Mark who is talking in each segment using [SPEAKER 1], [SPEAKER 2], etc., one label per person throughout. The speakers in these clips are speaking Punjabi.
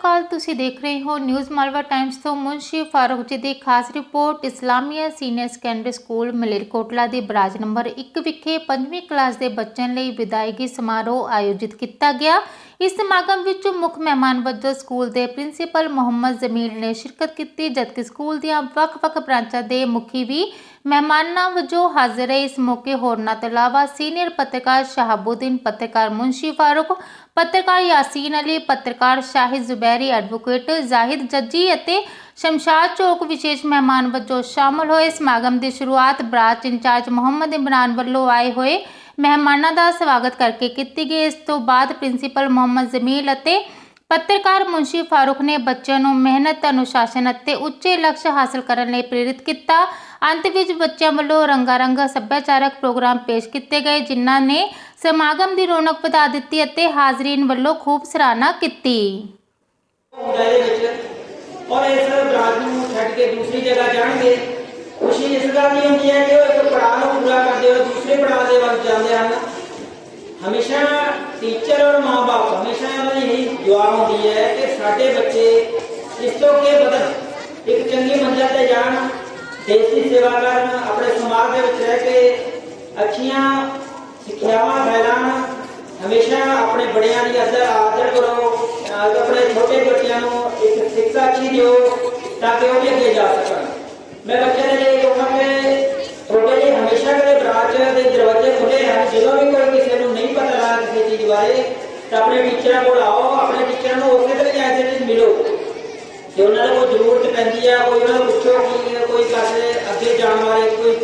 [SPEAKER 1] ਅਕਾਲ ਤੁਸੀਂ ਦੇਖ ਰਹੇ ਹੋ ਨਿਊਜ਼ ਮਾਲਵਾ ਟਾਈਮਜ਼ ਤੋਂ ਮੁਨਸ਼ੀ ਫਾਰੂਕ ਜੀ ਦੀ ਖਾਸ report. Islamia senior secondary school Malerkotla ਦੇ ਬਰਾਜ ਨੰਬਰ 1 ਵਿਖੇ 5ਵੀਂ ਕਲਾਸ ਦੇ ਬੱਚਿਆਂ ਲਈ ਵਿਦਾਇਗੀ ਸਮਾਰੋਹ ਆਯੋਜਿਤ ਕੀਤਾ ਗਿਆ। ਇਸ ਸਮਾਗਮ ਵਿੱਚ ਮੁੱਖ ਮਹਿਮਾਨ ਵਜੋਂ ਸਕੂਲ ਦੇ ਪ੍ਰਿੰਸੀਪਲ ਮੁਹੰਮਦ ਜ਼ਮੀਲ ਨੇ ਸ਼ਿਰਕਤ ਕੀਤੀ, ਜਦਕਿ ਸਕੂਲ ਦੀਆਂ ਵੱਖ-ਵੱਖ ਬ੍ਰਾਂਚਾਂ ਦੇ ਮੁਖੀ ਵੀ ਮਹਿਮਾਨਾਂ ਵਜੋਂ ਹਾਜ਼ਰ ਰਹੇ। ਇਸ ਮੌਕੇ ਹੋਰਨਾਂ ਤੋਂ ਇਲਾਵਾ ਸੀਨੀਅਰ ਪੱਤਰਕਾਰ ਸ਼ਹਾਬੁਦੀਨ, ਪੱਤਰਕਾਰ ਮੁਨਸ਼ੀ ਫਾਰੂਕ, ਪੱਤਰਕਾਰ ਯਾਸੀਨ ਅਲੀ, ਪੱਤਰਕਾਰ ਸ਼ਾਹਿਦ ਜ਼ੁਬੈਰੀ, ਐਡਵੋਕੇਟ ਜ਼ਾਹਿਦ ਜੱਜੀ ਅਤੇ ਸ਼ਮਸ਼ਾਦ ਚੌਕ ਵਿਸ਼ੇਸ਼ ਮਹਿਮਾਨ ਵਜੋਂ ਸ਼ਾਮਲ ਹੋਏ। ਸਮਾਗਮ ਦੀ ਸ਼ੁਰੂਆਤ ਬ੍ਰਾਂਚ ਇੰਚਾਰਜ ਮੁਹੰਮਦ ਇਮਰਾਨ ਵੱਲੋਂ ਆਏ ਹੋਏ ਮਹਿਮਾਨਾਂ ਦਾ ਸਵਾਗਤ ਕਰਕੇ ਕੀਤੀ ਗਈ। ਇਸ ਤੋਂ ਬਾਅਦ ਪ੍ਰਿੰਸੀਪਲ ਮੁਹੰਮਦ ਜ਼ਮੀਲ ਅਤੇ ਪੱਤਰਕਾਰ ਮੁਨਸ਼ੀ ਫਾਰੂਕ ਨੇ ਬੱਚਿਆਂ ਨੂੰ ਮਿਹਨਤ, ਅਨੁਸ਼ਾਸਨ ਅਤੇ ਉੱਚੇ ਲਕਸ਼ ਹਾਸਲ ਕਰਨ ਲਈ ਪ੍ਰੇਰਿਤ ਕੀਤਾ। ਅੰਤ ਵਿੱਚ ਬੱਚਿਆਂ ਵੱਲੋਂ ਰੰਗਾਰੰਗ ਸੱਭਿਆਚਾਰਕ ਪ੍ਰੋਗਰਾਮ ਪੇਸ਼ ਕੀਤੇ ਗਏ, ਜਿਨ੍ਹਾਂ ਨੇ ਸਮਾਗਮ ਦੀ ਰੌਣਕ ਵਧਾ ਦਿੱਤੀ ਅਤੇ ਹਾਜ਼ਰੀਨ ਵੱਲੋਂ ਖੂਬ ਸਰਾਹਨਾ ਕੀਤੀ।
[SPEAKER 2] ਔਰ ਇਸ ਬਰਾਤ ਨੂੰ ਛੱਡ ਕੇ ਦੂਸਰੀ ਜਗ੍ਹਾ ਜਾਣਗੇ। ਖੁਸ਼ੀ ਇਸ ਗੱਲ ਦੀ ਹੁੰਦੀ ਹੈ ਕਿ ਉਹ ਇੱਕ ਪੜਾਅ ਨੂੰ ਪੂਰਾ ਕਰਦੇ ਹੋਏ ਦੂਸਰੇ ਪੜਾਅ ਦੇ ਵੱਲ ਜਾਂਦੇ ਹਨ। ਹਮੇਸ਼ਾ ਟੀਚਰ ਔਰ ਮਾਪੇ ਹਮੇਸ਼ਾ ਇਹਨਾਂ ਦੀ ਇਹੀ ਦੁਆ ਹੁੰਦੀ ਹੈ ਕਿ ਸਾਡੇ ਬੱਚੇ ਇਸ ਤੋਂ ਅੱਗੇ ਵਧਣ, ਇੱਕ ਚੰਗੀ ਮੰਜ਼ਿਲ ਤੇ ਜਾਣ, ਦੇਸ਼ ਦੀ ਸੇਵਾ ਕਰਨ, ਆਪਣੇ ਸਮਾਜ ਦੇ ਵਿੱਚ ਰਹਿ ਕੇ ਅੱਛੀਆਂ ਸਿੱਖਿਆਵਾਂ ਫੈਲਾਉਣ, ਹਮੇਸ਼ਾ ਆਪਣੇ ਬੜਿਆਂ ਦੀ ਆਦਰ ਆਦਰ ਕਰੋ ਆਪਣੇ ਛੋਟੇ ਬੱਚਿਆਂ ਨੂੰ ਇੱਕ ਸਿੱਖਿਆ ਅੱਛੀ ਦਿਓ ਤਾਂ ਕਿ ਉਹ ਵੀ ਅੱਗੇ ਜਾ ਸਕਣ। ਮੈਂ ਬੱਚਿਆਂ ਦੇ ਲਈ ਕਹਾਂ ਕਿ ਤੁਹਾਡੇ ਲਈ ਹਮੇਸ਼ਾ ਕਦੇ ਬਰਾਚ ਦੇ ਦਰਵਾਜ਼ੇ ਖੁੱਲੇ ਹਨ, ਜਦੋਂ ਵੀ ਕੋਈ ਕਿਸੇ ਨੂੰ ਨਹੀਂ ਪਤਾ ਲੱਗਾ ਕਿਸੇ ਚੀਜ਼ ਬਾਰੇ, ਤਾਂ ਆਪਣੇ ਟੀਚਰਾਂ ਕੋਲ ਆਓ, ਆਪਣੇ ਟੀਚਰਾਂ ਨੂੰ ਉਸੇ ਤਰ੍ਹਾਂ ਐਸੇ ਮਿਲੋ। ਜੇ ਉਹਨਾਂ ਨੂੰ ਕੋਈ ਜ਼ਰੂਰਤ ਪੈਂਦੀ ਆ, ਕੋਈ ਉਹਨਾਂ ਨੂੰ ਪੁੱਛੋ ਕਿ ਕੋਈ ਕਾਸੇ ਅੱਗੇ ਜਾਣ ਵਾਲੇ, ਕੋਈ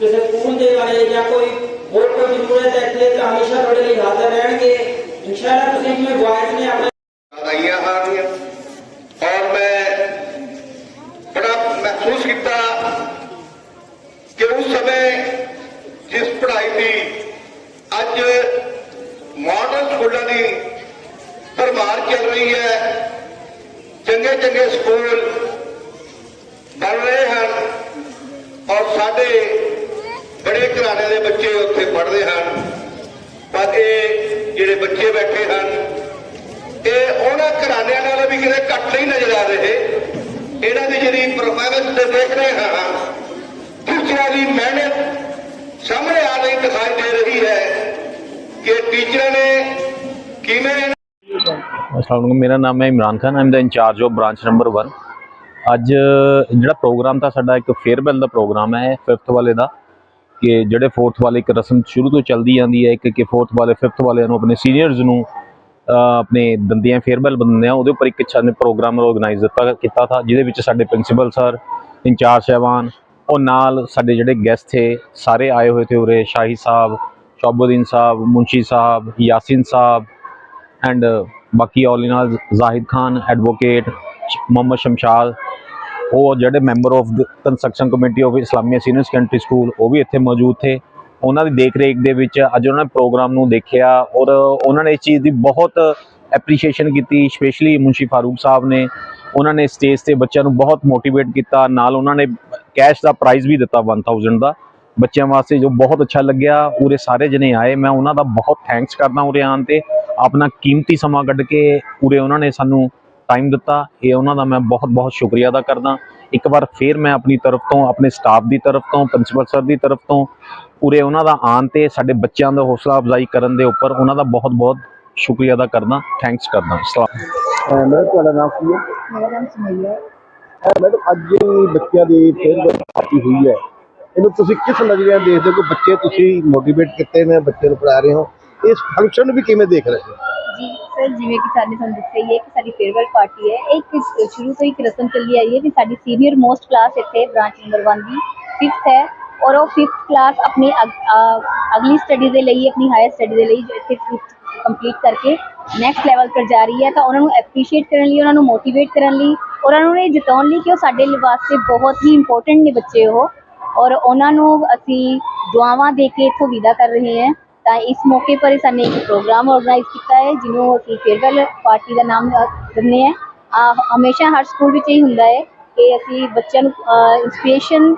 [SPEAKER 2] ਕਿਸੇ ਸਕੂਲ ਦੇ ਬਾਰੇ ਜਾਂ ਕੋਈ ਹੋਰ ਕੋਈ ਜ਼ਰੂਰਤ ਹੈ ਇੱਥੇ ਤਾਂ ਹਮੇਸ਼ਾ ਤੁਹਾਡੇ ਲਈ ਹਾਜ਼ਰ ਰਹਿਣਗੇ। ਇਨਸ਼ਾਅੱਲਾ ਤੁਸੀਂ ਜਿਵੇਂ ਵਾਇਸ ਨੇ ਆਪਣੇ
[SPEAKER 3] ਆਈਆਂ ਹਨ ਔਰ ਮੈਂ ਬੜਾ ਮਹਿਸੂਸ ਕੀਤਾ ਕਿ ਉਸ ਸਮੇਂ ਜਿਸ ਪੜ੍ਹਾਈ ਦੀ ਅੱਜ ਮਾਡਰਨ ਸਕੂਲਾਂ ਦੀ ਭਰਮਾਰ ਚੱਲ ਰਹੀ ਹੈ, ਚੰਗੇ ਚੰਗੇ ਸਕੂਲ ਬਣ ਰਹੇ ਹਨ ਔਰ ਸਾਡੇ ਬੜੇ ਘਰਾਣੇ ਦੇ ਬੱਚੇ ਉੱਥੇ ਪੜ੍ਹਦੇ ਹਨ। ਪਰ ਇਹ ਜਿਹੜੇ ਬੱਚੇ ਬੈਠੇ ਹਨ, ਇਹ ਉਹਨਾਂ ਘਰਾਣਿਆਂ ਨਾਲ ਵੀ ਕਿਤੇ ਘੱਟ ਨਹੀਂ ਨਜ਼ਰ ਆ ਰਹੇ। ਇਹਨਾਂ ਦੀ ਜਿਹੜੀ ਪਰਫਾਰਮੈਂਸ ਤੇ ਦੇਖ ਰਹੇ ਹਾਂ ਟੀਚਰਾਂ ਦੀ ਮਿਹਨਤ ਸਾਹਮਣੇ ਆ ਰਹੀ ਦਿਖਾਈ ਦੇ ਰਹੀ ਹੈ ਕਿ ਟੀਚਰਾਂ ਨੇ ਕਿਵੇਂ
[SPEAKER 4] ਅਸਲਾਮ ਮੇਰਾ ਨਾਮ ਹੈ Imran Khan I'm the incharge of branch number 1 ਅੱਜ ਜਿਹੜਾ ਪ੍ਰੋਗਰਾਮ ਤਾਂ ਸਾਡਾ ਇੱਕ ਫੇਅਰਵੈਲ ਦਾ ਪ੍ਰੋਗਰਾਮ ਹੈ 5th ਵਾਲੇ ਦਾ, ਕਿ ਜਿਹੜੇ 4th ਵਾਲੇ ਇੱਕ ਰਸਮ ਸ਼ੁਰੂ ਤੋਂ ਚੱਲਦੀ ਆਂਦੀ ਹੈ ਇੱਕ ਕਿ 4th ਵਾਲੇ 5th ਵਾਲਿਆਂ ਨੂੰ, ਆਪਣੇ ਸੀਨੀਅਰਸ ਨੂੰ ਆਪਣੇ ਦੰਦੀਆਂ ਫੇਅਰਵੈਲ ਬੰਦੇ ਆ, ਉਹਦੇ ਉੱਪਰ ਇੱਕ ਛਾਨੇ ਪ੍ਰੋਗਰਾਮ ਆਰਗੇਨਾਈਜ਼ ਦਿੱਤਾ ਕੀਤਾ ਥਾ, ਜਿਹਦੇ ਵਿੱਚ ਸਾਡੇ ਪ੍ਰਿੰਸੀਪਲ ਸਰ ਇੰਚਾਰਜ ਸਾਹਿਬਾਨ, ਉਹ ਨਾਲ ਸਾਡੇ ਜਿਹੜੇ ਗੈਸਟ ਥੇ, ਸਾਰੇ ਆਏ ਹੋਏ ਥੇ ਉਰੇ, ਸ਼ਾਹੀ ਸਾਹਿਬ, ਸ਼ੌਬੁਦੀਨ ਸਾਹਿਬ ਮੁੰਸ਼ੀ ਸਾਹਿਬ, ਯਾਸਿਨ ਸਾਹਿਬ ਐਂਡ ਬਾਕੀ all in all Zahid Khan advocate Muhammad Shamshad, ਉਹ ਜਿਹੜੇ member of the construction committee of Islamia senior secondary school ਉਹ ਵੀ ਇੱਥੇ ਮੌਜੂਦ ਥੇ। ਉਹਨਾਂ ਦੀ ਦੇਖ ਰੇਖ ਦੇ ਵਿੱਚ ਅੱਜ ਉਹਨਾਂ ਨੇ ਪ੍ਰੋਗਰਾਮ ਨੂੰ ਦੇਖਿਆ ਔਰ ਉਹਨਾਂ ਨੇ ਇਸ ਚੀਜ਼ ਦੀ ਬਹੁਤ ਐਪਰੀਸ਼ੀਏਸ਼ਨ ਕੀਤੀ ਸਪੈਸ਼ਲੀ ਮੁਨਸ਼ੀ ਫਾਰੂਕ ਸਾਹਿਬ ਨੇ। ਉਹਨਾਂ ਨੇ ਸਟੇਜ ਤੇ ਬੱਚਿਆਂ ਨੂੰ ਬਹੁਤ ਮੋਟੀਵੇਟ ਕੀਤਾ, ਨਾਲ ਉਹਨਾਂ ਨੇ ਕੈਸ਼ ਦਾ ਪ੍ਰਾਈਜ਼ ਵੀ ਦਿੱਤਾ 1000 ਦਾ। ਬੱਚਿਆਂ ਵਾਸਤੇ ਜੋ ਬਹੁਤ ਅੱਛਾ ਲੱਗਿਆ, ਉਰੇ ਸਾਰੇ ਜਣੇ ਆਏ, ਮੈਂ ਉਹਨਾਂ ਦਾ ਬਹੁਤ ਥੈਂਕਸ ਕਰਦਾ ਉਰੇ ਆਉਣ ਤੇ। ਆਪਣਾ ਕੀਮਤੀ ਸਮਾਂ ਕੱਢ ਕੇ ਉਰੇ ਉਹਨਾਂ ਨੇ ਸਾਨੂੰ ਟਾਈਮ ਦਿੱਤਾ, ਇਹ ਉਹਨਾਂ ਦਾ ਮੈਂ ਬਹੁਤ ਬਹੁਤ ਸ਼ੁਕਰੀਆ ਅਦਾ ਕਰਦਾ। ਇੱਕ ਵਾਰ ਫੇਰ ਮੈਂ ਆਪਣੀ ਤਰਫ ਤੋਂ ਆਪਣੇ ਸਟਾਫ ਦੀ ਤਰਫ ਤੋਂ ਪ੍ਰਿੰਸੀਪਲ ਸਰ ਦੀ ਤਰਫ ਤੋਂ ਉਰੇ ਉਹਨਾਂ ਦਾ ਆਉਣ ਤੇ ਸਾਡੇ ਬੱਚਿਆਂ ਦਾ ਹੌਸਲਾ ਅਫਜ਼ਾਈ ਕਰਨ ਦੇ ਉੱਪਰ ਉਹਨਾਂ ਦਾ ਬਹੁਤ ਬਹੁਤ ਸ਼ੁਕਰੀਆ ਅਦਾ ਕਰਦਾ ਥੈਂਕਸ ਕਰਦਾ ਸਲਾਮ।
[SPEAKER 5] ਮੈਡਮ ਤੁਹਾਡਾ ਨਾਮ ਕੀ ਹੈ?
[SPEAKER 6] ਮੇਰਾ ਨਾਮ ਸੁਮਈਆ ਹੈ
[SPEAKER 5] ਮੈਡਮ ਅੱਜ ਬੱਚਿਆਂ ਦੀ ਫੇਅਰਵੈਲ ਪਾਰਟੀ ਹੋਈ ਹੈ ਇਹਨੂੰ ਤੁਸੀਂ ਕਿਸ ਨਜ਼ਰੀਏ ਦੇਖਦੇ ਹੋ ਕਿ ਬੱਚੇ ਤੁਸੀਂ ਮੋਟੀਵੇਟ ਕੀਤੇ ਨੇ ਬੱਚੇ ਨੂੰ ਪੜ੍ਹਾ ਰਹੇ ਹੋ? ਇਸ ਫੰਕਸ਼ਨ ਨੂੰ ਵੀ ਕਿਵੇਂ ਦੇਖ ਰਹੇ ਹੋ?
[SPEAKER 6] ਸਰ, ਜਿਵੇਂ ਕਿ ਸਾਡੇ ਸਾਨੂੰ ਦੱਸਿਆ ਹੀ ਹੈ ਕਿ ਸਾਡੀ ਫੇਅਰਵੈਲ ਪਾਰਟੀ ਹੈ। ਇਹ ਇੱਕ ਸ਼ੁਰੂ ਤੋਂ ਹੀ ਇੱਕ ਰਸਮ ਚੱਲੀ ਆਈ ਹੈ ਕਿ ਸਾਡੀ ਸੀਨੀਅਰ ਮੋਸਟ ਕਲਾਸ ਇੱਥੇ ਬ੍ਰਾਂਚ ਨੰਬਰ 1 ਦੀ 5th ਹੈ ਔਰ ਉਹ 5th ਕਲਾਸ ਆਪਣੀ ਅਗ- ਅਗਲੀ ਸਟੱਡੀ ਦੇ ਲਈ, ਆਪਣੀ ਹਾਇਰ ਸਟੱਡੀ ਦੇ ਲਈ ਜੋ ਇੱਥੇ 5th ਕੰਪਲੀਟ ਕਰਕੇ ਨੈਕਸਟ ਲੈਵਲ ਪਰ ਜਾ ਰਹੀ ਹੈ। ਤਾਂ ਉਹਨਾਂ ਨੂੰ ਐਪਰੀਸ਼ੀਏਟ ਕਰਨ ਲਈ, ਉਹਨਾਂ ਨੂੰ ਮੋਟੀਵੇਟ ਕਰਨ ਲਈ ਔਰ ਉਹਨਾਂ ਨੂੰ ਇਹ ਜਿਤਾਉਣ ਲਈ ਕਿ ਉਹ ਸਾਡੇ ਵਾਸਤੇ ਬਹੁਤ ਹੀ ਇੰਪੋਰਟੈਂਟ ਨੇ ਬੱਚੇ ਉਹ। ਔਰ ਉਹਨਾਂ ਨੂੰ ਅਸੀਂ ਦੁਆਵਾਂ ਦੇ ਕੇ ਇੱਥੋਂ ਵਿਦਾ ਕਰ ਰਹੇ ਹਾਂ। ਤਾਂ ਇਸ ਮੌਕੇ ਪਰ ਸਾਨੂੰ ਇੱਕ ਪ੍ਰੋਗਰਾਮ ਆਰਗੇਨਾਈਜ਼ ਕੀਤਾ ਹੈ, ਜਿਹਨੂੰ ਅਸੀਂ ਫੇਅਰਵੈਲ ਪਾਰਟੀ ਦਾ ਨਾਮ ਦਿੰਦੇ ਹਾਂ। ਆ ਹਮੇਸ਼ਾ ਹਰ ਸਕੂਲ ਵਿੱਚ ਇਹ ਹੁੰਦਾ ਹੈ ਕਿ ਅਸੀਂ ਬੱਚਿਆਂ ਨੂੰ ਇਨਸਪੀਰੇਸ਼ਨ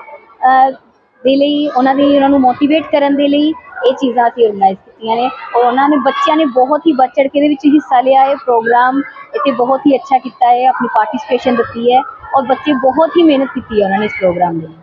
[SPEAKER 6] ਦੇ ਲਈ, ਉਹਨਾਂ ਦੀ, ਉਹਨਾਂ ਨੂੰ ਮੋਟੀਵੇਟ ਕਰਨ ਦੇ ਲਈ ਇਹ ਚੀਜ਼ਾਂ ਅਸੀਂ ਆਰਗੇਨਾਈਜ਼ ਕੀਤੀਆਂ ਨੇ। ਔਰ ਉਹਨਾਂ ਨੇ, ਬੱਚਿਆਂ ਨੇ ਬਹੁਤ ਹੀ ਵੱਧ ਚੜ ਕੇ ਦੇ ਵਿੱਚ ਹਿੱਸਾ ਲਿਆ ਹੈ। ਪ੍ਰੋਗਰਾਮ ਇੱਥੇ ਬਹੁਤ ਹੀ ਅੱਛਾ ਕੀਤਾ ਹੈ, ਆਪਣੀ ਪਾਰਟਿਸਿਪੇਸ਼ਨ ਦਿੱਤੀ ਹੈ। ਔਰ ਬੱਚੇ ਬਹੁਤ ਹੀ ਮਿਹਨਤ ਕੀਤੀ ਹੈ ਉਹਨਾਂ ਨੇ ਇਸ ਪ੍ਰੋਗਰਾਮ ਦੇ ਲਈ